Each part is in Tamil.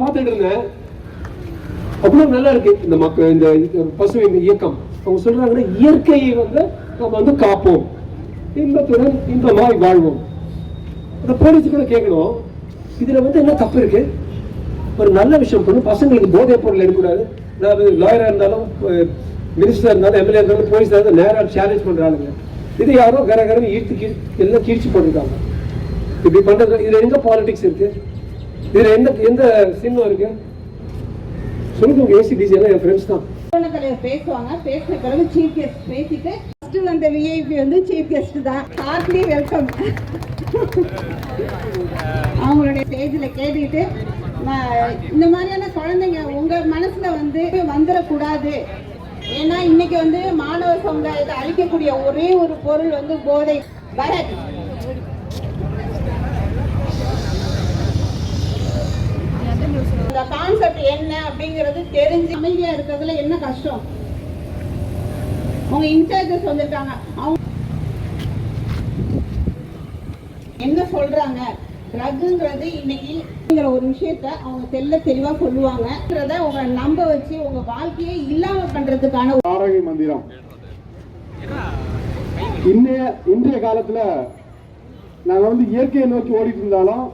பார்த்துட்டு இருந்தேன். அவ்வளவு நல்லா இருக்கு. இந்த மக்கள் இந்த இந்த பசுமை இயக்கம். அவங்க சொல்றாங்கன்னா இயற்கையை வந்து நம்ம வந்து காப்போம். இன்பத்துடன் இன்பமாய் வாழ்வோம். அந்த போலீஸுக்கு கூட கேட்கணும். இதுல வந்து என்ன தப்பு இருக்கு? ஒரு நல்ல விஷயம் பண்ணணும் பசங்களுக்கு போதைப் பொருள் எடுக்கக்கூடாது. அதாவது லாயரா இருந்தாலும் மினிஸ்டர் இருந்தாலும் எம்எல்ஏ இருந்தாலும் போலீஸ் இருந்தாலும் நேரா சேலஞ்ச் பண்றாங்க இது யாரோ கரகரம் ஈர்த்து கீழ் எல்லாம் கீழ்ச்சி பண்ணிருக்காங்க இப்படி பண்றது இதுல எங்க பாலிடிக்ஸ் இருக்கு? இதுல எந்த எந்த சின்னம் இருக்கு? சொல்லுங்க உங்க ஏசிடிசி எல்லாம் என் ஃப்ரெண்ட்ஸ் தான். தலைவர் பேசுவாங்க. பேசின பிறகு சீஃப் கெஸ்ட் பேசிட்டு ஃபர்ஸ்ட் வந்த விஐபி வந்து சீஃப் கெஸ்ட் தான். ஹார்ட்லி வெல்கம் அவங்களுடைய ஸ்டேஜில் கேட்டுக்கிட்டு இந்த மாதிரியான குழந்தைங்க உங்க மனசுல வந்து வந்துடக்கூடாது ஏன்னா இன்னைக்கு வந்து மாணவ சமுதாயத்தை அழிக்கக்கூடிய ஒரே ஒரு பொருள் வந்து போதை. பரத் இந்த கான்செப்ட் என்ன அப்படிங்கிறது தெரிஞ்சு அமைதியா இருக்கிறதுல என்ன கஷ்டம்? அவங்க இன்சார்ஜஸ் வந்திருக்காங்க. அவங்க என்ன சொல்றாங்க? ட்ரக்குங்கிறது இன்னைக்கு அப்படிங்கிற ஒரு விஷயத்த அவங்க தெல்ல தெளிவா சொல்லுவாங்கன்றத உங்க நம்ப வச்சு உங்க வாழ்க்கையை இல்லாம பண்றதுக்கான ஆரோக்கிய மந்திரம். இன்றைய இன்றைய காலத்துல நாங்கள் வந்து இயற்கையை நோக்கி ஓடிட்டு இருந்தாலும்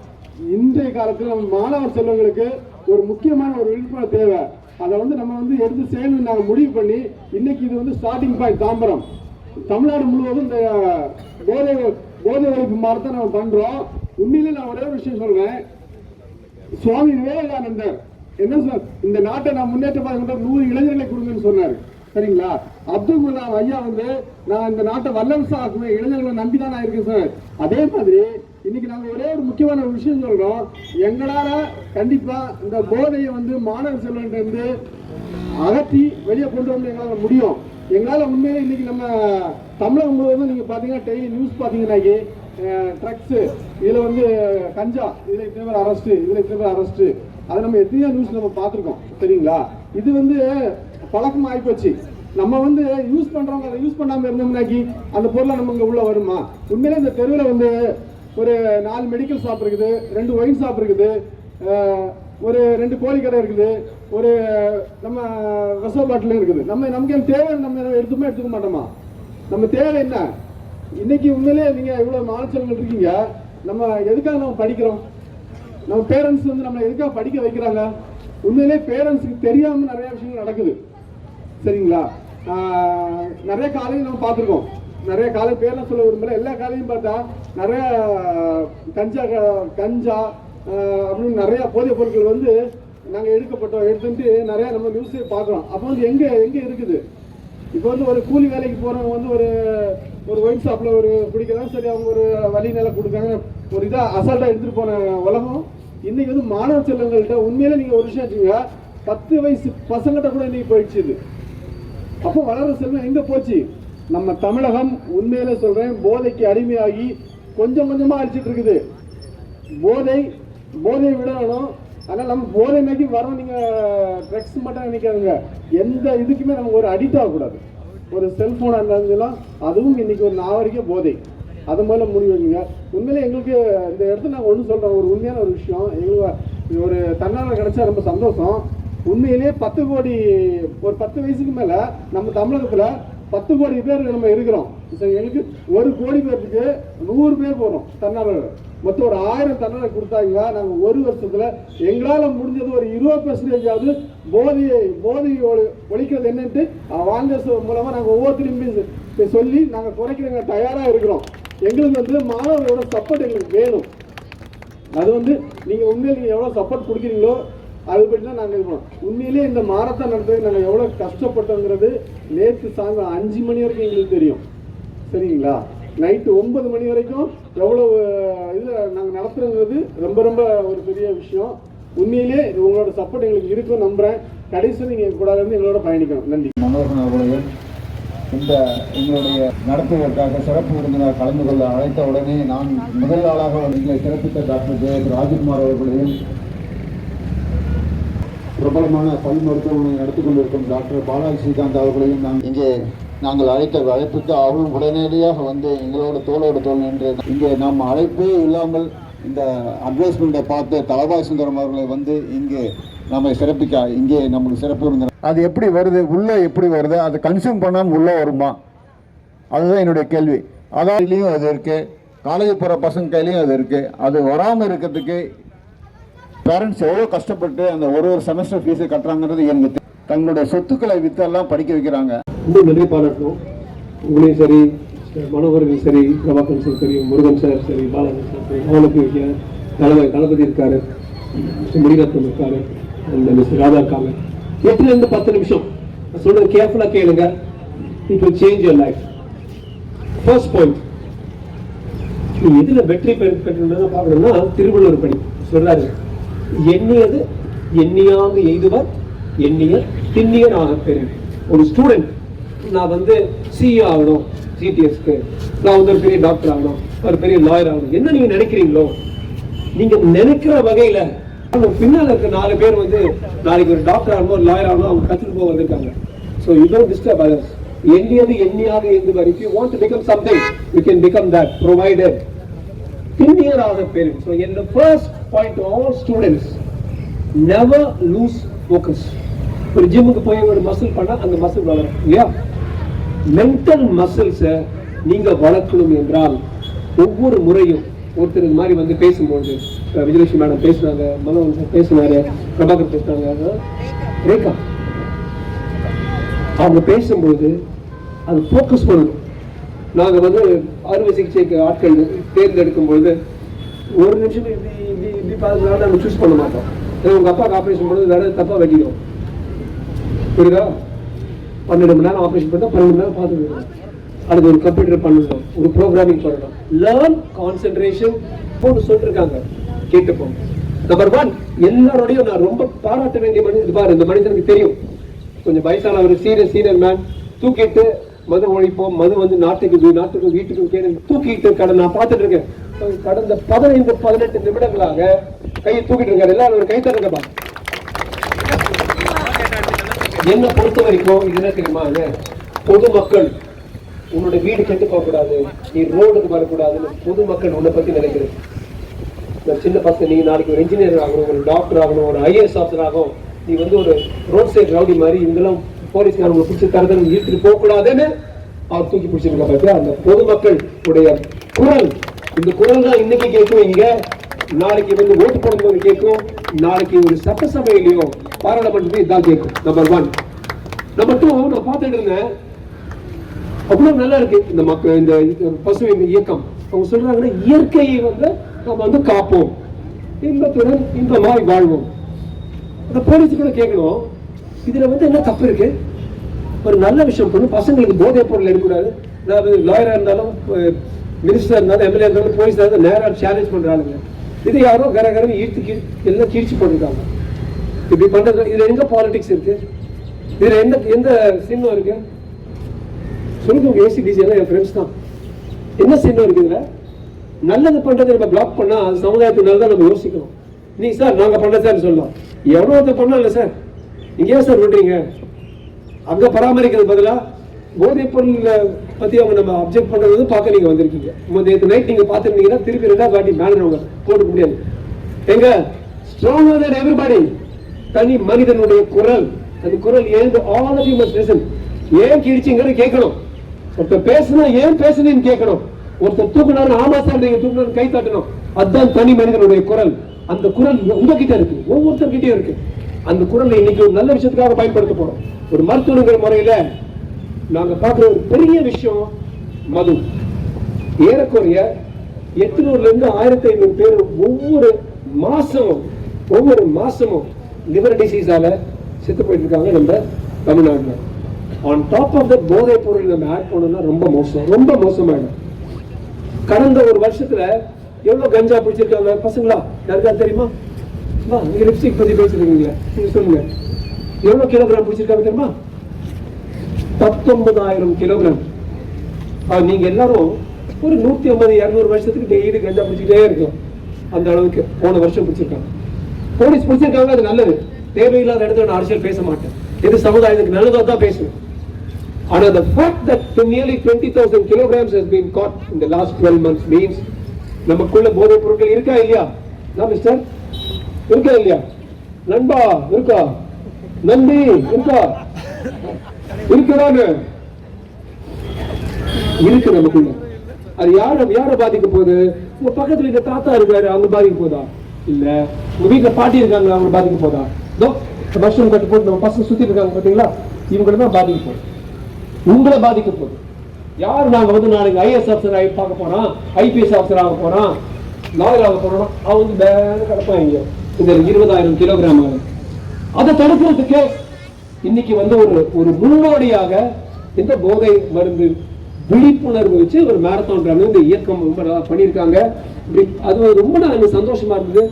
இன்றைய காலத்தில் நம்ம மாணவர் செல்வங்களுக்கு ஒரு முக்கியமான ஒரு விழிப்புணர்வு தேவை. அதை வந்து நம்ம வந்து எடுத்து செய்யணும்னு நாங்கள் முடிவு பண்ணி இன்னைக்கு இது வந்து ஸ்டார்டிங் பாயிண்ட் தாம்பரம். தமிழ்நாடு முழுவதும் இந்த போதை போதை ஒழிப்பு மாறத்தை நம்ம பண்ணுறோம் உண்மையிலே நான் ஒரே ஒரு விஷயம் சொல்கிறேன் சுவாமி விவேகானந்தர் என்ன சார் இந்த நாட்டை நான் முன்னேற்ற பாருங்க நூறு இளைஞர்களை கொடுங்கன்னு சொன்னார். சரிங்களா? அப்துல் கலாம் ஐயா வந்து நான் இந்த நாட்டை வல்லரசு ஆக்குவேன் இளைஞர்களை நம்பி தான் நான் இருக்கேன் சார். அதே மாதிரி இன்னைக்கு நாங்க ஒரே ஒரு முக்கியமான ஒரு விஷயம் சொல்றோம். எங்களால கண்டிப்பா இந்த போதையை வந்து மாணவர் செல்வன்ட்டு இருந்து அகற்றி வெளியே கொண்டு வந்து எங்களால முடியும். எங்களால உண்மையிலே இன்னைக்கு நம்ம தமிழகம் முழுவதும் நீங்க பாத்தீங்கன்னா டெய்லி நியூஸ் பாத்தீங்கன்னாக்கி ட்ரக்ஸ் இதுல வந்து கஞ்சா இதுல இத்தனை பேர் அரெஸ்ட் இதுல இத்தனை பேர் அரெஸ்ட் அதை நம்ம எத்தனையோ நியூஸ் நம்ம பார்த்துருக்கோம். சரிங்களா? இது வந்து பழக்கம் ஆகிப்போச்சு நம்ம வந்து யூஸ் பண்றவங்க அதை யூஸ் பண்ணாம இருந்தோம்னாக்கி அந்த பொருளை நம்ம இங்க உள்ள வருமா? உண்மையிலே இந்த தெருவில் வந்து ஒரு நாலு மெடிக்கல் ஷாப் இருக்குது ரெண்டு ஒயின் ஷாப் இருக்குது ஒரு ரெண்டு கோழி கடை இருக்குது ஒரு நம்ம ரசோ பாட்டிலும் இருக்குது. நம்ம நமக்கு தேவை நம்ம எடுத்துமே எடுத்துக்க மாட்டோமா? நம்ம தேவை என்ன? இன்னைக்கு உண்மையிலே நீங்கள் இவ்வளோ மாணவர்கள் இருக்கீங்க. நம்ம எதுக்காக நம்ம படிக்கிறோம்? நம்ம பேரண்ட்ஸ் வந்து நம்ம எதுக்காக படிக்க வைக்கிறாங்க? உண்மையிலே பேரண்ட்ஸுக்கு தெரியாமல் நிறைய விஷயங்கள் நடக்குது. சரிங்களா? நிறைய காலையில் நம்ம பார்த்துருக்கோம். நிறைய காலேஜ் பேர்லாம் சொல்ல விரும்பல. எல்லா காலேஜும் பார்த்தா நிறைய கஞ்சா க- கஞ்சா அப்படின்னு நிறைய போதைப் பொருட்கள் வந்து நாங்கள் எடுக்கப்பட்டோம் எடுத்துட்டு நிறைய நம்ம நியூஸே பார்க்குறோம். அப்போ வந்து எங்கே எங்கே இருக்குது? இப்போ வந்து ஒரு கூலி வேலைக்கு போகிறவங்க வந்து ஒரு ஒரு ஒயின் ஷாப்பில் ஒரு பிடிக்கலாம் சரி அவங்க ஒரு வழி நிலை கொடுக்காங்க ஒரு இதாக அசால்ட்டாக எடுத்துகிட்டு போன உலகம். இன்றைக்கி வந்து மாணவ செல்வங்கள்கிட்ட உண்மையிலே நீங்கள் ஒரு விஷயம் வச்சுங்க பத்து வயசு பசங்கிட்ட கூட இன்றைக்கி போயிடுச்சு இது. அப்போ வளர செல்வம் எங்கே போச்சு? நம்ம தமிழகம் உண்மையில சொல்றேன் போதைக்கு அடிமையாகி கொஞ்சம் கொஞ்சமா அடிச்சிட்டு இருக்குது. போதை போதை விடணும். ஆனால் நம்ம போதை நோக்கி வரோம் நீங்கள் ட்ரக்ஸ் மட்டும் நினைக்காதுங்க. எந்த இதுக்குமே நமக்கு ஒரு அடிக்ட் ஆகக்கூடாது. ஒரு செல்ஃபோனாக இருந்தாலும் அதுவும் இன்னைக்கு ஒரு நாவரிக்க போதை. அது முதல்ல முடிவு வைங்க. உண்மையிலே எங்களுக்கு இந்த இடத்துல நாங்கள் ஒன்று சொல்கிறோம் ஒரு உண்மையான ஒரு விஷயம். எங்களுக்கு ஒரு தன்னால கிடச்சா ரொம்ப சந்தோஷம். உண்மையிலேயே பத்து கோடி ஒரு பத்து வயசுக்கு மேலே நம்ம தமிழகத்தில் பத்து கோடி பேர் நம்ம இருக்கிறோம். எங்களுக்கு ஒரு கோடி பேருக்கு நூறு பேர் போகிறோம் தன்னார்வலர்கள் மொத்தம் ஒரு ஆயிரம் தன்னாளர் கொடுத்தாங்க. நாங்கள் ஒரு வருஷத்தில் எங்களால் முடிஞ்சது ஒரு இருபது பெர்சன்டேஜாவது போதையை போதையை ஒழி- ஒழிக்கிறது என்னன்ட்டு வாங்க மூலமாக நாங்கள் ஒவ்வொருத்தரையும் சொல்லி நாங்கள் குறைக்கிறவங்க தயாராக இருக்கிறோம். எங்களுக்கு வந்து மாணவர்களோட சப்போர்ட் எங்களுக்கு வேணும். அது வந்து நீங்கள் உண்மையில் நீங்கள் எவ்வளோ சப்போர்ட் கொடுக்குறீங்களோ அதுபடி தான் நாங்கள் இது பண்ணோம் உண்மையிலேயே இந்த மாரத்தான் நடத்துறது நாங்கள் எவ்வளோ கஷ்டப்பட்டோங்கிறது நேற்று சாயந்தரம் அஞ்சு மணி வரைக்கும் எங்களுக்கு தெரியும். சரிங்களா? நைட்டு ஒன்பது மணி வரைக்கும் எவ்வளவு இதில் நாங்கள் நடத்துறோங்கிறது ரொம்ப ரொம்ப ஒரு பெரிய விஷயம். உண்மையிலே இது உங்களோட சப்போர்ட் எங்களுக்கு இருக்கும் நம்புகிறேன் கடைசி நீங்கள் எங்க கூட இருந்து எங்களோட பயணிக்கணும். நன்றி. மனோகரன் அவர்களையும் இந்த எங்களுடைய நடத்துவதற்காக சிறப்பு விருந்தினர் கலந்து கொள்ள அழைத்த உடனே நான் முதல் ஆளாக எங்களை சிறப்பித்த டாக்டர் ஜெயத் ராஜ்குமார் அவர்களையும் பிரபலமான பல் மருத்துவமனை நடத்தி கொண்டிருக்கும் டாக்டர் பாலாஜி ஸ்ரீகாந்த் அவர்களையும் நான் இங்கே நாங்கள் அழைத்த அழைப்புக்கு அவரும் உடனடியாக வந்து எங்களோட தோளோட தோல் நின்று இங்கே நாம் அழைப்பே இல்லாமல் இந்த அட்வைஸ்மெண்ட்டை பார்த்து தலபாய் சுந்தரம் அவர்களை வந்து இங்கே நம்ம சிறப்பிக்க இங்கே நம்மளுக்கு சிறப்பு அது எப்படி வருது? உள்ளே எப்படி வருது? அதை கன்சியூம் பண்ணாமல் உள்ளே வருமா? அதுதான் என்னுடைய கேள்வி. அதாவதுலேயும் அது இருக்குது காலேஜ் போகிற பசங்க கையிலையும் அது இருக்குது அது வராமல் இருக்கிறதுக்கு பேரண்ட்ஸ் எவ்வளோ கஷ்டப்பட்டு அந்த ஒரு ஒரு செமஸ்டர் ஃபீஸை கட்டுறாங்கிறது எனக்கு தங்களுடைய சொத்துக்களை வித்தெல்லாம் படிக்க வைக்கிறாங்க. ரொம்ப நன்றி பாராட்டணும் உங்களையும் சரி மனோகரனையும் சரி பிரபாகரன் சார் சரி முருகன் சார் சரி பாலாஜன் சார் சரி அவனுக்கு தளபதி இருக்காரு மிஸ்டர் இருக்காரு அந்த மிஸ்டர் ராதா இருக்காங்க. எட்டுல இருந்து பத்து நிமிஷம். நான் சொல்றது கேர்ஃபுல்லாக கேளுங்க. It will change your life first point நீ எதில் வெற்றி பெற பார்க்கணும்னா திருவள்ளுவர் படி. சொல்றாரு. எண்ணியது எண்ணியாக எய்துவர் எண்ணிய திண்ணியர் ஆக பெறும் ஒரு ஸ்டூடெண்ட் நான் வந்து சிஇ ஆகணும் சிடிஎஸ்க்கு நான் வந்து ஒரு பெரிய டாக்டர் ஆகணும் ஒரு பெரிய லாயர் ஆகணும். என்ன நீங்க நினைக்கிறீங்களோ? நீங்க நினைக்கிற வகையில பின்னால் இருக்க நாலு பேர் வந்து நாளைக்கு ஒரு டாக்டர் ஆகணும் ஒரு லாயர் ஆகணும் அவங்க கற்றுட்டு போக வந்திருக்காங்க. So you don't disturb others எண்ணியது எண்ணியாக எழுதுவார் if you want to become something you can become that provided திண்ணியராக ஆக ஸோ என்னோட first point all students never lose focus ஒரு ஜிம்முக்கு போய் ஒரு மசில் பண்ணா அந்த மசில் வளரும் இல்லையா? மென்டல் மசில்ஸை நீங்க வளர்க்கணும் என்றால் ஒவ்வொரு முறையும் ஒருத்தர் இது மாதிரி வந்து பேசும்போது விஜயலட்சுமி மேடம் பேசுனாங்க மனோகன் சார் பேசினாரு பிரபாகர் பேசினாங்க ரேகா. அவங்க பேசும்போது அது ஃபோக்கஸ் பண்ணணும். நாங்க வந்து அறுவை சிகிச்சைக்கு ஆட்கள் தேர்ந்தெடுக்கும் பொழுது ஒரு நிமிஷம் இப்படி இப்படி இப்படி பார்த்து நாங்கள் சூஸ் பண்ண மாட்டோம். ஏன்னா உங்க அப்பாவுக்கு ஆப்ரேஷன் பண்ணுறது வேற தப்பாக வெட்டிடும். புரியுதா? பன்னெண்டு மணி நேரம் ஆப்ரேஷன் பண்ணால் பன்னெண்டு மணி நேரம் பார்த்துக்கணும் அதுக்கு ஒரு கம்ப்யூட்டர் பண்ணணும் ஒரு ப்ரோக்ராமிங் பண்ணணும் லேர்ன் கான்சென்ட்ரேஷன் போட்டு சொல்லிருக்காங்க. கேட்டுப்போம் நம்பர் ஒன் எல்லாரோடையும் நான் ரொம்ப பாராட்ட வேண்டிய மனிதன் இது பாரு இந்த மனிதனுக்கு தெரியும். கொஞ்சம் வயசானவர் ஒரு சீனியர் சீனியர் மேன் தூக்கிட்டு மது ஒழிப்போம் மது வந்து நாட்டுக்கு நாட்டுக்கு வீட்டுக்கு வீட்டுக்கும் கேடு தூக்கிட்டு கடை நான் பார்த்துட்டு இருக்கேன். கடந்த பதினைந்து பதினெட்டு நிமிடங்களாக கையை தூக்கிட்டு இருக்காரு. எல்லாரும் ஒரு கை தருங்கப்பா. என்ன பொறுத்த வரைக்கும் இது என்ன தெரியுமா? பொதுமக்கள் உன்னோட வீடு கெட்டு போக கூடாது நீ ரோடுக்கு வரக்கூடாதுன்னு பொதுமக்கள் உன்னை பத்தி நினைக்கிறேன். இந்த சின்ன பசங்க நீ நாளைக்கு ஒரு இன்ஜினியர் ஆகணும் ஒரு டாக்டர் ஆகணும் ஒரு ஐஏஎஸ் ஆஃபீஸர் ஆகும் நீ வந்து ஒரு ரோட் சைடு ரவுடி மாதிரி இவங்கெல்லாம் போலீஸ்காரங்க பிடிச்சி தரதுன்னு இழுத்துட்டு போக கூடாதுன்னு அவர் தூக்கி பிடிச்சிருக்க பார்த்தியா அந்த பொதுமக்கள் உடைய குரல் இந்த குரல் தான் இன்னைக்கு கேட்கும் இங்க நாளைக்கு வந்து ஓட்டு போடும்போது கேட்கும். நாளைக்கு ஒரு சட்டசபையிலையும் பாராளுமன்றத்தையும் இதான் கேட்கும். நம்பர் ஒன் நம்பர் டூ நான் பார்த்துட்டு இருந்தேன். அவ்வளவு நல்லா இருக்கு. இந்த மக்கள் இந்த பசு இந்த இயக்கம். அவங்க சொல்றாங்கன்னா இயற்கையை வந்து நம்ம வந்து காப்போம். இன்பத்துடன் இன்பமாய் வாழ்வோம். அந்த போலீஸுக்கு கேட்கணும். இதுல வந்து என்ன தப்பு இருக்கு? ஒரு நல்ல விஷயம் பண்ணு. பசங்களுக்கு போதைப் பொருள் எடுக்கக்கூடாது. அதாவது லாயராக இருந்தாலும் மினிஸ்டர் இருந்தாலும் எம்எல்ஏ இருந்தாலும் போலீஸ் இருந்தாலும் நேராக சேலஞ்ச் பண்ணுறாங்க இது யாரோ கர கரம் ஈர்த்து கீழ் எல்லாம் கீழ்ச்சி போட்டிருக்காங்க. இப்படி பண்ணுறது இதில் எங்க பாலிடிக்ஸ் இருக்கு? இதில் எந்த எந்த சின்னம் இருக்கு? சொல்லுங்க உங்க ஏசிடிசி எல்லாம் என் ஃப்ரெண்ட்ஸ் தான். என்ன சின்னம் இருக்கு இதில்? நல்லது பண்ணுறதை நம்ம பிளாக் பண்ணால் அது சமுதாயத்துக்கு தான் நம்ம யோசிக்கணும். நீ சார் நாங்கள் பண்ண சார் சொல்லலாம். எவ்வளோ ஒருத்தர் பண்ணல சார் இங்கே ஏன் சார் பண்ணுறீங்க அங்கே பராமரிக்கிறது பதிலாக போதைப் பொருளை பத்தி அவங்க நம்ம அப்ஜெக்ட் பண்றது பார்க்க நீங்க வந்திருக்கீங்க. நேற்று நைட் நீங்க பார்த்துருந்தீங்கன்னா திருப்பி ரெண்டாவது வாட்டி மேலே அவங்க போட்டுக்க முடியாது. எங்க? Strong than everybody. தனி மனிதனுடைய குரல். அந்த குரல் ஏன் all of you must listen ஏன் கிழிச்சிங்கன்னு கேட்கணும். ஒருத்தர் பேசுனா ஏன் பேசுனேன்னு கேட்கணும். ஒருத்தர் தூக்குனாரு ஆமா சார் நீங்க தூக்குனாரு கை தட்டணும். அதுதான் தனி மனிதனுடைய குரல். அந்த குரல் உங்ககிட்ட இருக்கு. ஒவ்வொருத்தர்கிட்டயும் இருக்கு. அந்த குரலை இன்னைக்கு ஒரு நல்ல விஷயத்துக்காக பயன்படுத்த போறோம். ஒரு மருத்துவங்கிற முறையில நாங்க பார்க்குற ஒரு பெரிய விஷயம் மது. ஏறக்குறைய எட்நூறுல இருந்து ஆயிரத்தி ஐநூறு பேர் ஒவ்வொரு மாசமும் ஒவ்வொரு மாசமும் லிவர் டிசீஸால செத்து போயிட்டு இருக்காங்க நம்ம தமிழ்நாட்டுல. ஆன் டாப் ஆஃப் த போதைப் பொருள் நம்ம ஆட் பண்ணோம்னா ரொம்ப மோசம் ரொம்ப மோசமாயிடும். கடந்த ஒரு வருஷத்துல எவ்வளவு கஞ்சா பிடிச்சிருக்காங்க பசங்களா? யாருக்கா தெரியுமா? வா நீங்க லிப்ஸ்டிக் பத்தி பேசுறீங்களே நீங்க சொல்லுங்க. எவ்வளவு கிலோகிராம் பிடிச்சிருக்காங்க தெரியுமா? பத்தொன்பதாயிரம் கிலோகிராம் ஆ, நீங்க எல்லாரும் ஒரு நூத்தி ஐம்பது இரநூறு வருஷத்துக்கு டெய்லி கஞ்சா பிடிச்சிக்கிட்டே இருக்கும் அந்த அளவுக்கு போன வருஷம் பிடிச்சிருக்காங்க போலீஸ் பிடிச்சிருக்காங்க அது நல்லது. தேவையில்லாத இடத்துல நான் அரசியல் பேச மாட்டேன். எது சமுதாயத்துக்கு நல்லதோ தான் பேசுவேன். ஆனா the fact that nearly 20000 kilograms has been caught in the last 12 months means நமக்குள்ள போதைப் பொருட்கள் இருக்கா இல்லையா? நான் மிஸ்டர் இருக்கா இல்லையா? நண்பா இருக்கா? நன்றி இருக்கா? இருக்கிறாங்க. இருக்கு நமக்குள்ள அது யார யார பாதிக்க போகுது? உங்க பக்கத்துல இந்த தாத்தா இருக்காரு அவங்க பாதிக்க போதா? இல்ல. உங்க வீட்டுல பாட்டி இருக்காங்க அவங்க பாதிக்க போதா? இதோ பஸ் கட்டு போட்டு நம்ம பசங்க சுத்தி இருக்காங்க பாத்தீங்களா? இவங்களை தான் பாதிக்க போகுது. உங்களை பாதிக்க போகுது. யார் நாங்க வந்து நாளைக்கு ஐஎஸ் ஆஃபீஸர் ஆகி பார்க்க போறோம் ஐபிஎஸ் ஆஃபீஸர் ஆக போறோம் லாயர் ஆக போறோம் அவன் வந்து கிடப்பாங்க இந்த இருபதாயிரம் கிலோகிராம் ஆகும் அதை தடுக்கிறதுக்கு இன்னைக்கு வந்து ஒரு ஒரு முன்னோடியாக இந்த போதை மருந்து விழிப்புணர்வு வச்சு ஒரு மேரத்தான் ரன் இந்த இயக்கம் ரொம்ப நல்லா பண்ணியிருக்காங்க. அது ரொம்ப நான் எனக்கு சந்தோஷமா இருந்தது.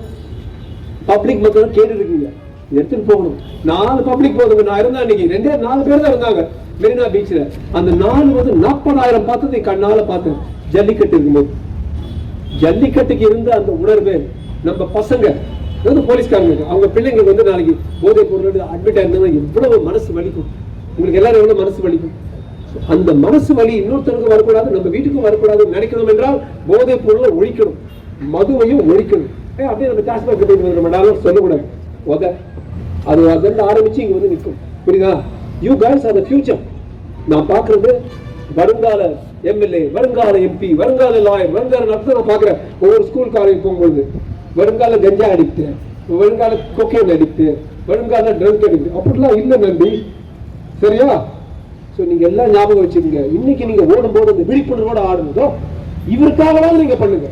பப்ளிக் மக்கள் கேட்டு இருக்கீங்க. எடுத்துட்டு போகணும். நாலு பப்ளிக் போதுங்க. நான் இருந்தா இன்னைக்கு ரெண்டே நாலு பேர் தான் இருந்தாங்க. மெரினா பீச்ல அந்த நாலு வந்து நாற்பதாயிரம் பார்த்ததை கண்ணால பார்த்தேன். ஜல்லிக்கட்டு இருக்கும்போது. ஜல்லிக்கட்டுக்கு இருந்த அந்த உணர்வு நம்ம பசங்க வந்து போலீஸ்காரங்க அவங்க பிள்ளைங்களுக்கு வந்து நாளைக்கு போதைப் பொருள் அட்மிட் ஆயிருந்தா எவ்வளவு மனசு வலிக்கும். உங்களுக்கு எல்லாரும் எவ்வளவு மனசு வலிக்கும்? அந்த மனசு வலி இன்னொருத்தருக்கு வரக்கூடாது நம்ம வீட்டுக்கும் வரக்கூடாது நினைக்கணும் என்றால் போதைப் பொருளை ஒழிக்கணும். மதுவையும் ஒழிக்கணும். ஏ அப்படியே நம்ம காஷ்மீர் கிட்ட நம்ம நாளும் சொல்லக்கூடாது. உத. அது அதில் ஆரம்பிச்சு இங்க வந்து நிற்கும். புரியுதா? You girls are the future நான் பார்க்கறது வருங்கால எம்எல்ஏ வருங்கால எம்பி வருங்கால லாயர் வருங்கால நடத்த நான் பார்க்குறேன். ஒவ்வொரு ஸ்கூல் காலேஜ் போகும்போது வருங்கால கஞ்சா அடிக்ட் வருங்கால கொக்கைன் அடிக்ட் வருங்கால ட்ரங்க் அடிக்ட் அப்படிலாம் இல்லை நம்பி சரியா? ஸோ நீங்கள் எல்லாம் ஞாபகம் வச்சுக்கோங்க. இன்னைக்கு நீங்கள் ஓடும்போது இந்த விழிப்புணர்வோடு ஆடுறதோ இவருக்காகவாவது நீங்க பண்ணுங்க.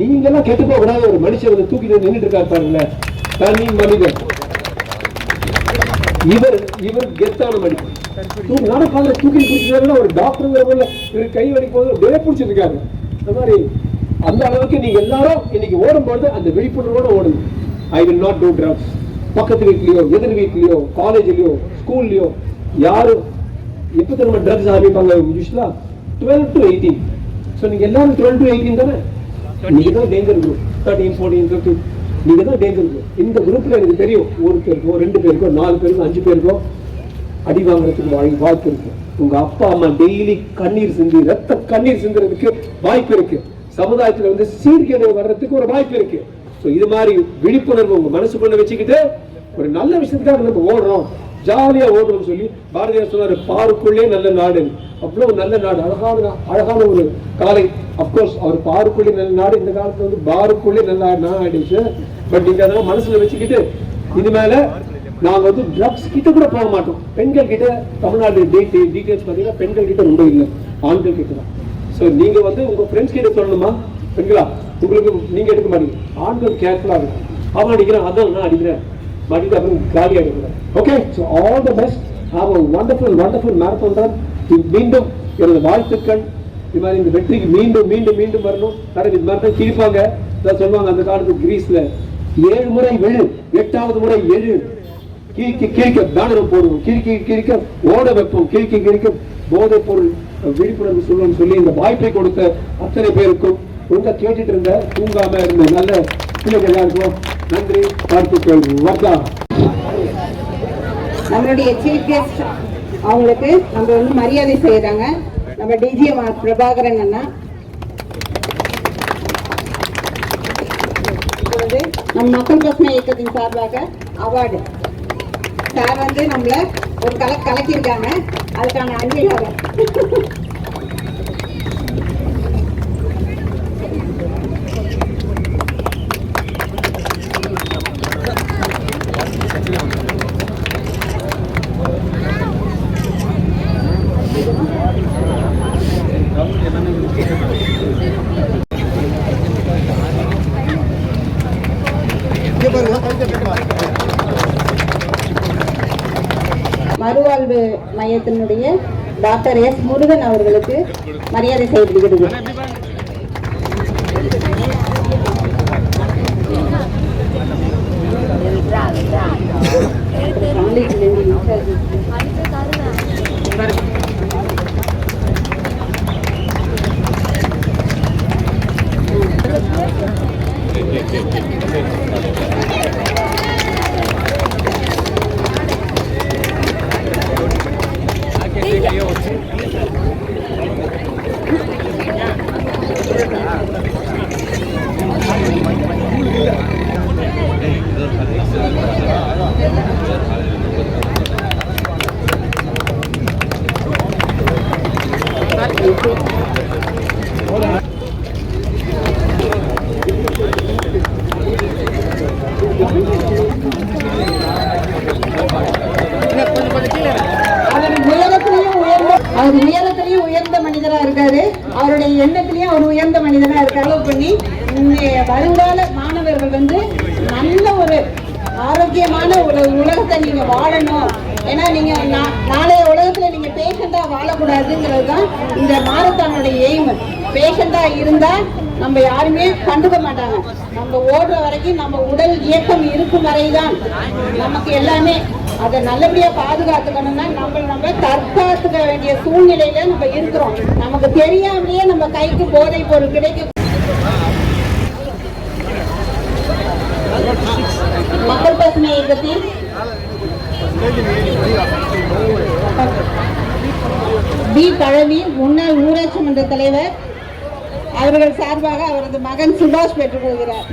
நீங்கெல்லாம் கெட்டு கூடாது ஒரு மனுஷன் வந்து தூக்கிட்டு நின்றுட்டு இருக்காரு பாருங்களேன். தனி மனிதன். இவர் இவர் கெத்தான மனிதன். தூக்கி தூக்கி பிடிச்சதுல ஒரு டாக்டர் இவர் கை வலிக்கும் போது அப்படியே பிடிச்சிருக்காரு அந்த மாதிரி அந்த அளவுக்கு நீங்க எல்லாரும் இன்னைக்கு ஓடும்போது அந்த விழிப்புணர்வோட ஓடுங்க. I will not do drugs பக்கத்து வீட்லயோ எதிர் வீட்லயோ காலேஜ்லயோ ஸ்கூல்லயோ யாரும் எப்போ திரும்ப ட்ரக்ஸ் ஆரம்பிப்பாங்க யூஸ்வலா? டுவெல் டு எயிட்டீன் ஸோ நீங்க எல்லாரும் டுவெல் டு எயிட்டீன் தானே? நீங்க தான் danger group thirteen fourteen fifteen நீங்க தான் டேஞ்சர் குரூப் இந்த குரூப்ல எனக்கு தெரியும் ஒரு பேருக்கோ ரெண்டு பேருக்கோ நாலு பேருக்கோ அஞ்சு பேருக்கோ அடி வாங்குறதுக்கு வாழ்க்கை வாய்ப்பு இருக்கு. உங்க அப்பா அம்மா டெய்லி கண்ணீர் சிந்தி ரத்த கண்ணீர் சிந்துறதுக்கு வாய்ப்பு இருக்கு. சமுதாயத்தில் வந்து சீர்கேடு வர்றதுக்கு ஒரு வாய்ப்பு இருக்கு. ஸோ இது மாதிரி விழிப்புணர்வு உங்க மனசுக்குள்ள வச்சுக்கிட்டு ஒரு நல்ல விஷயத்துக்காக நம்ம ஓடுறோம். ஜாலியா ஓடுறோம்னு சொல்லி பாரதியார் சொன்னார் பாருக்குள்ளே நல்ல நாடு. அவ்வளவு நல்ல நாடு அழகான அழகான ஒரு காலை. அப்கோர்ஸ் அவர் பாருக்குள்ளே நல்ல நாடு. இந்த காலத்துல வந்து பாருக்குள்ளே நல்ல நாடு ஆயிடுச்சு பட் நீங்க அதெல்லாம் மனசுல வச்சுக்கிட்டு இது மேலே நாங்க வந்து ட்ரக்ஸ் கிட்ட கூட போக மாட்டோம். பெண்கள் கிட்ட தமிழ்நாடு டேட் டீடைல்ஸ் பார்த்தீங்கன்னா பெண்கள் கிட்ட ரொம்ப இல்லை ஆண்கள் கிட்ட தான். ஸோ நீங்க வந்து உங்க ஃப்ரெண்ட்ஸ் கிட்ட சொல்லணுமா? பெண்களா உங்களுக்கு நீங்க எடுக்க மாட்டீங்க. ஆண்கள் கேர்ஃபுல்லாக இருக்கும் அவன் அடிக்கிறான் அதான் நான் அடிக்கிறேன். மாட்டிட்டு அப்புறம் காலியாக ஆகிடுறேன் okay so all the best have a wonderful wonderful marathon தான். மீண்டும் எனது வாழ்த்துக்கள். இது மாதிரி இந்த வெற்றிக்கு மீண்டும் மீண்டும் மீண்டும் வரணும். கடவுள் இது மாதிரி தான் கிழிப்பாங்க இதான் சொல்லுவாங்க அந்த காலத்து கிரீஸ்ல. ஏழு முறை எழு எட்டாவது முறை எழு. கிழிக்க கிழிக்க பேனரும் போடுவோம். கிழிக்க கிழிக்க ஓட வைப்போம். கிழிக்க கிழிக்க போதைப் பொருள். விழிப்புணர்வு சொல்லணும்னு சொல்லி இந்த வாய்ப்பை கொடுத்த அத்தனை பேருக்கும் உங்க கேட்டுட்டு இருந்த தூங்காம இருந்த நல்ல பிள்ளைகள் எல்லாருக்கும் நன்றி வாழ்த்துக்கள் வர்தா. நம்மளுடைய சீஃப் கெஸ்ட் அவங்களுக்கு நம்ம வந்து மரியாதை செய்யறாங்க. நம்ம டிஜிஎம் பிரபாகரன் அண்ணா. இப்போ வந்து மக்கள் பிரச்சனை இயக்கத்தின் சார்பாக அவார்டு. சார் வந்து நம்மள ஒரு கல கலக்கியிருக்காங்க. அதுக்கான அங்கீகாரம் மையத்தினுடைய டாக்டர் எஸ் முருகன் அவர்களுக்கு மரியாதை செய்யப்படுகிறது Thank you. 嗯好的 கண்டுக்க மாட்டாங்க. நம்ம ஓடுற வரைக்கும் நம்ம உடல் இயக்கம் இருக்கும் வரைதான் நமக்கு எல்லாமே அதை நல்லபடியா பாதுகாத்துக்கணும்னா நம்ம நம்ம தற்காத்துக்க வேண்டிய சூழ்நிலையில நம்ம இருக்கிறோம். நமக்கு தெரியாமலேயே நம்ம கைக்கு போதை பொருள் கிடைக்க மக்கள் பசுமை இயக்கத்தில் பி பழனி முன்னாள் ஊராட்சி மன்ற தலைவர் அவர்கள் சார்பாக அவரது மகன் சுபாஷ் பெற்றுக்கொள்கிறார்.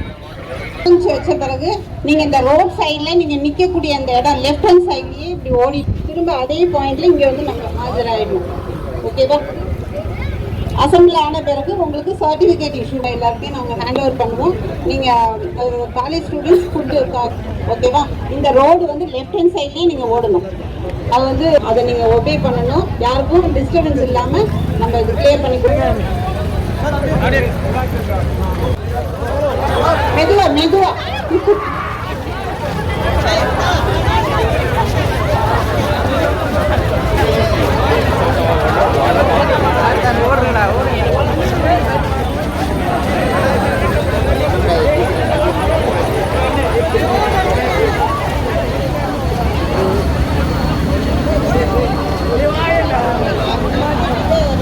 வச்ச பிறகு நீங்க இந்த ரோட் சைடில் நீங்க நிக்கக்கூடிய அந்த இடம் லெஃப்ட் ஹேண்ட் சைட்லயே இப்படி ஓடி திரும்ப அதே பாயிண்ட்ல இங்க வந்து நம்ம ஆஜராயிடணும். ஓகேவா அசம்பிள் ஆன பிறகு உங்களுக்கு சர்டிஃபிகேட் இஷ்யூ எல்லாத்தையும் நாங்கள் ஹேண்ட் ஓவர் பண்ணுவோம் நீங்கள் காலேஜ் ஸ்டூடெண்ட்ஸ் ஃபுட்டு ஓகேவா இந்த ரோடு வந்து லெஃப்ட் ஹேண்ட் சைட்லேயே நீங்கள் ஓடணும். அது வந்து அதை நீங்கள் ஒபே பண்ணணும். யாருக்கும் டிஸ்டர்பன்ஸ் இல்லாமல் நம்ம இது கிளியர் பண்ணி கொடுக்கணும். மெதுவா மெதுவா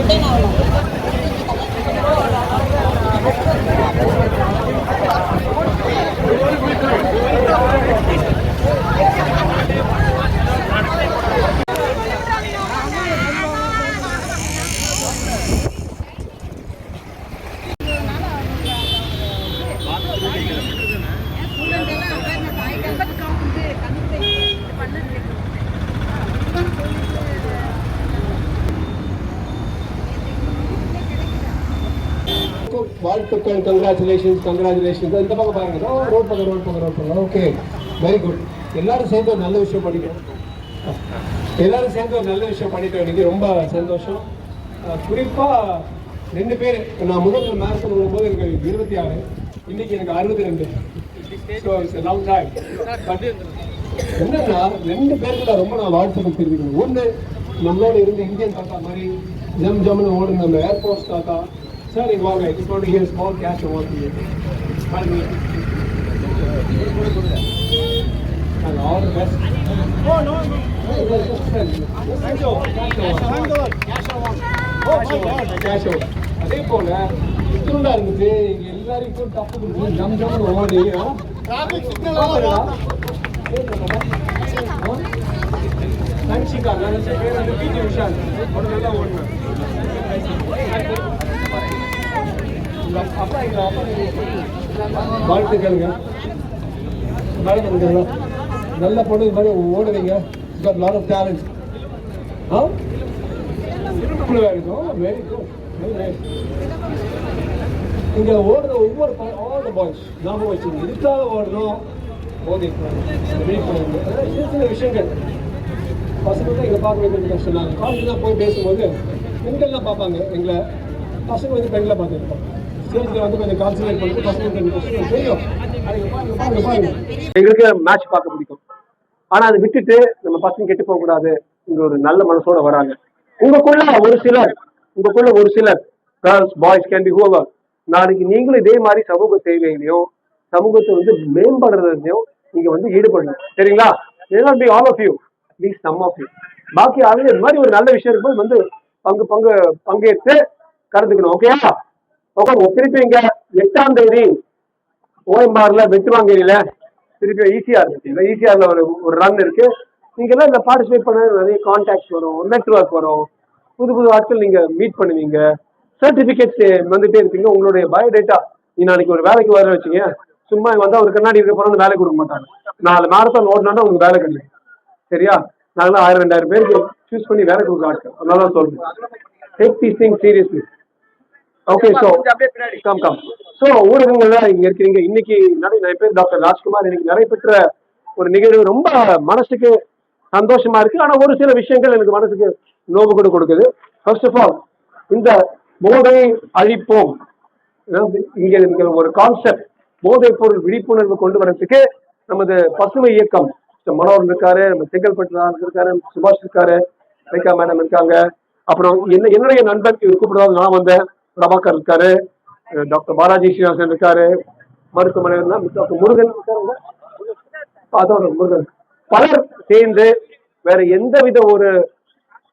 Thank you வாழ்த்துக்கள் கங்க்ராச்சுலேஷன்ஸ் கங்க்ராச்சுலேஷன்ஸ் இந்த பக்கம் பாருங்க. ரோட் பக்கம் ரோட் பக்கம் ரோட் பக்கம். ஓகே வெரி குட் எல்லாரும் சேர்ந்து ஒரு நல்ல விஷயம் பண்ணிட்டோம். எல்லாரும் சேர்ந்து ஒரு நல்ல விஷயம் பண்ணிட்டு இன்னைக்கு ரொம்ப சந்தோஷம். குறிப்பாக ரெண்டு பேர். நான் முதல் மேரத்தான் போது எனக்கு இருபத்தி ஆறு. இன்னைக்கு எனக்கு அறுபத்தி ரெண்டு. So it's long time but என்னன்னா ரெண்டு பேருக்கு நான் ரொம்ப நான் வாழ்த்துக்கள் தெரிவிக்கணும் ஒன்று நம்மளோட இருந்த இந்தியன் தாத்தா மாதிரி ஜம் ஜம்னு ஓடுன நம்ம ஏர்ஃபோர்ஸ் தாத்தா சார் இங்க வாங்க it's not here small cash வாங்க And all the best. Oh, no, no. Cash over. Cash over. அதே போல இத்துண்டா இருந்துச்சு இங்க எல்லாருக்கும் தப்பு கொடுத்து ஜம் ஜம் ஓடி தன்ஷிகா நான் நினைச்ச பேர் வந்து பிடி விஷால். நல்லா ஓடினேன் உங்க அப்பா எங்க அப்பா வாழ்த்துக்கள்ங்க. மேடம் இருக்குங்களா நல்ல பொண்ணு இது மாதிரி ஓடுவீங்க got lot of talent. ஆ? இருக்கும். இங்க ஓடுற ஒவ்வொரு ஆல் த பாய்ஸ் நாம வச்சுங்க இதுக்காக ஓடணும் போதை சின்ன சின்ன விஷயங்கள். பசங்க தான் இங்கே பார்க்க வைக்கிறது கஷ்டம் நாங்கள் காலேஜ்லாம் போய் பேசும்போது பெண்கள்லாம் பார்ப்பாங்க. எங்களை பசங்க வந்து பெண்களை பார்த்துருப்பாங்க. ஸ்டேஜில் வந்து கொஞ்சம் கான்சன்ட்ரேட் பண்ணிட்டு தெரியும். எங்களுக்கு மேட்ச் பார்க்க பிடிக்கும். ஆனா அதை விட்டுட்டு நம்ம பசங்க கெட்டு போக கூடாது இங்க ஒரு நல்ல மனசோட வராங்க. உங்களுக்குள்ள ஒரு சிலர் உங்களுக்குள்ள ஒரு சிலர் girls boys can be whoever நாளைக்கு நீங்களும் இதே மாதிரி சமூக சேவையிலையும் சமூகத்தை வந்து மேம்படுறதுலையும் நீங்க வந்து ஈடுபடணும். சரிங்களா? Be all of you please some of you பாக்கி ஆளுங்க இது மாதிரி ஒரு நல்ல விஷயம் இருக்கும்போது வந்து பங்கு பங்கு பங்கேற்று கலந்துக்கணும். ஓகேவா திருப்பி இங்க எட்டாம் தேதி ஓஎம்ஆர்ல வெட்டுவாங்கல திருப்பி ஈசிஆர் இருக்கு. ஈசிஆர்ல ஒரு ஒரு ரன் இருக்கு. நீங்க எல்லாம் இந்த பார்ட்டிசிபேட் பண்ண நிறைய கான்டாக்ட்ஸ் வரும் நெட்ஒர்க் வரும். புது புது ஆட்கள் நீங்க மீட் பண்ணுவீங்க. சர்டிபிகேட்ஸ் வந்துட்டே இருப்பீங்க. உங்களுடைய பயோடேட்டா நீ நாளைக்கு ஒரு வேலைக்கு வர வச்சுங்க சும்மா இங்க வந்தா ஒரு கண்ணாடி இருக்க போறது வேலை கொடுக்க மாட்டாங்க நாலு மாரத்தான் ஓடினா உங்களுக்கு வேலை கிடைக்கும் சரியா? நாங்களாம் ஆயிரம் ரெண்டாயிரம் பேருக்கு சூஸ் பண்ணி வேலை கொடுக்க ஆட்கள். அதனால தான் சொல்றேன். Take these thing seriously okay so come come so ஊடகங்கள்ல இங்க இருக்கிறீங்க இன்னைக்கு நிறைய நிறைய பேர் டாக்டர் ராஜ்குமார் இன்னைக்கு நடைபெற்ற ஒரு நிகழ்வு ரொம்ப மனசுக்கு சந்தோஷமா இருக்கு. ஆனா ஒரு சில விஷயங்கள் எனக்கு மனசுக்கு நோவு கூட கொடுக்குது. ஃபர்ஸ்ட் ஆஃப் ஆல் இந்த போதை அழிப்போம். இங்க இங்க ஒரு கான்செப்ட் போதைப் பொருள் விழிப்புணர்வு கொண்டு வரதுக்கு நமது பசுமை இயக்கம் மனோகர் இருக்காரு நம்ம செங்கல்பட்டு இருக்காரு சுபாஷ் இருக்காரு ரேகா மேடம் இருக்காங்க. அப்புறம் என்ன என்னுடைய நண்பன் இவர் நான் வந்தேன். பிரபாகர் இருக்காரு டாக்டர் பாலாஜி ஸ்ரீனிவாசன் இருக்காரு மருத்துவமனை டாக்டர் முருகன் இருக்காருங்க அதோட முருகன். பலர் சேர்ந்து வேற எந்த வித ஒரு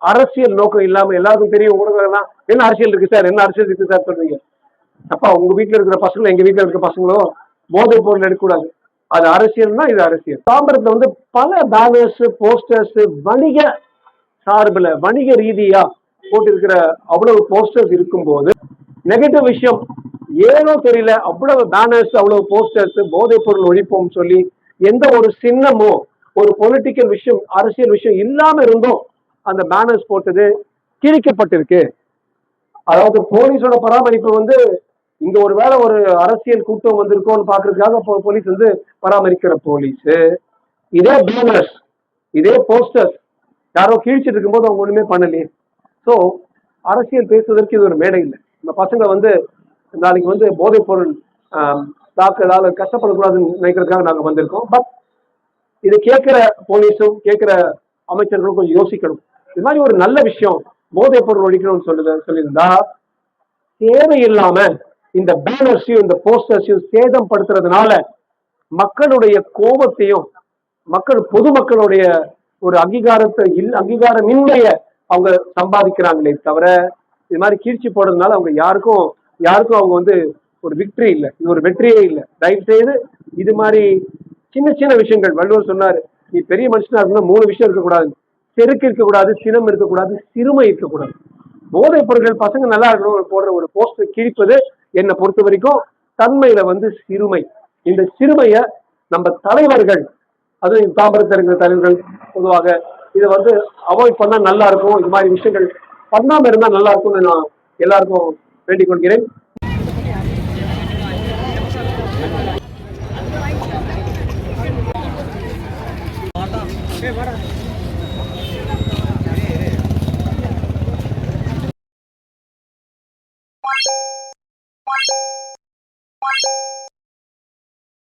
அரசியல் நோக்கம் இல்லாம எல்லாருக்கும் தெரியும் ஊடகங்கள்லாம் என்ன அரசியல் இருக்கு சார்? என்ன அரசியல் இருக்கு சார் சொல்றீங்க? அப்பா உங்க வீட்டுல இருக்கிற பசங்களும் எங்க வீட்டுல இருக்கிற பசங்களும் போதை பொருள் எடுக்கக்கூடாது. அது அரசியல்னா இது அரசியல். தாம்பரத்துல வந்து பல பேனர்ஸ் போஸ்டர்ஸ் வணிக சார்பில் வணிக ரீதியா போட்டிருக்கிற அவ்வளவு போஸ்டர்ஸ் இருக்கும்போது நெகட்டிவ் விஷயம். ஏனோ தெரியல அவ்வளவு பேனர்ஸ் அவ்வளவு போஸ்டர்ஸ் போதைப் பொருள் ஒழிப்போம் சொல்லி எந்த ஒரு சின்னமோ ஒரு பொலிட்டிக்கல் விஷயம் அரசியல் விஷயம் இல்லாம இருந்தும் அந்த பேனர்ஸ் போட்டது கிழிக்கப்பட்டிருக்கு. அதாவது போலீஸோட பராமரிப்பு வந்து இங்க ஒரு வேளை ஒரு அரசியல் கூட்டம் வந்திருக்கோம்னு பாக்குறதுக்காக போலீஸ் வந்து பராமரிக்கிற போலீஸ். இதே பேனர்ஸ் இதே போஸ்டர்ஸ் யாரோ கிழிச்சிட்டு இருக்கும்போது அவங்க ஒண்ணுமே பண்ணலையே. ஸோ அரசியல் பேசுவதற்கு இது ஒரு மேடை இல்லை. இந்த பசங்க வந்து நாளைக்கு வந்து போதைப் பொருள் ஆம், கஷ்டப்படக்கூடாதுன்னு நினைக்கிறதுக்காக நாங்க வந்திருக்கோம். பட் இது கேட்குற போலீஸும் கேட்குற அமைச்சர்களும் கொஞ்சம் யோசிக்கணும். இது மாதிரி ஒரு நல்ல விஷயம் போதைப் பொருள் ஒழிக்கணும்னு சொல்லுது சொல்லியிருந்தா தேவையில்லாம இந்த பேனர்ஸையும் இந்த போஸ்டர்ஸையும் சேதம் படுத்துறதுனால மக்களுடைய கோபத்தையும் மக்கள் பொதுமக்களுடைய ஒரு அங்கீகாரத்தை இல் அங்கீகாரமின்மைய அவங்க சம்பாதிக்கிறாங்களே தவிர இது மாதிரி கீழ்ச்சி போடுறதுனால அவங்க யாருக்கும் யாருக்கும் அவங்க வந்து ஒரு விக்டரி இல்லை. இது ஒரு வெற்றியே இல்லை. தயவு செய்து இது மாதிரி சின்ன சின்ன விஷயங்கள். வள்ளுவர் சொன்னாரு நீ பெரிய மனுஷனா இருக்கணும் மூணு விஷயம் இருக்கக்கூடாது. செருக்கு இருக்கக்கூடாது சினம் இருக்கக்கூடாது சிறுமை இருக்கக்கூடாது. போதைப் பொருட்கள் பசங்க நல்லா இருக்கணும் போடுற ஒரு போஸ்டர் கிழிப்பது என்னை பொறுத்த வரைக்கும் தன்மையில வந்து சிறுமை. இந்த சிறுமைய நம்ம தலைவர்கள் அது தாம்பரத்தில் இருக்கிற தலைவர்கள் பொதுவாக இதை வந்து அவாய்ட் பண்ணா நல்லா இருக்கும். இது மாதிரி விஷயங்கள் பண்ணாம இருந்தா நல்லா இருக்கும்னு நான் எல்லாருக்கும் வேண்டிக் கொள்கிறேன். ஏய் வாடா.